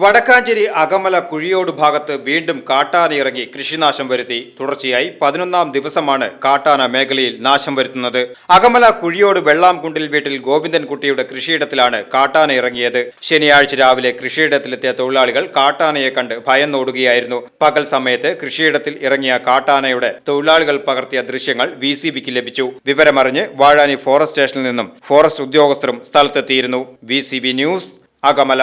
Vadakkanchery Akamala Kuzhiyode ഭാഗത്ത് വീണ്ടും കാട്ടാന ഇറങ്ങി കൃഷിനാശം വരുത്തി. തുടർച്ചയായി പതിനൊന്നാം ദിവസമാണ് കാട്ടാന മേഖലയിൽ നാശം വരുത്തുന്നത്. അകമല കുഴിയോട് വെള്ളാംകുണ്ടിൽ വീട്ടിൽ ഗോവിന്ദൻകുട്ടിയുടെ കൃഷിയിടത്തിലാണ് കാട്ടാന ഇറങ്ങിയത്. ശനിയാഴ്ച രാവിലെ കൃഷിയിടത്തിലെത്തിയ തൊഴിലാളികൾ കാട്ടാനയെ കണ്ട് ഭയന്നോടുകയായിരുന്നു. പകൽ സമയത്ത് കൃഷിയിടത്തിൽ ഇറങ്ങിയ കാട്ടാനയുടെ തൊഴിലാളികൾ പകർത്തിയ ദൃശ്യങ്ങൾ വി ലഭിച്ചു. വിവരമറിഞ്ഞ് വാഴാനി ഫോറസ്റ്റ് സ്റ്റേഷനിൽ നിന്നും ഫോറസ്റ്റ് ഉദ്യോഗസ്ഥരും സ്ഥലത്തെത്തിയിരുന്നു. V news Akamala.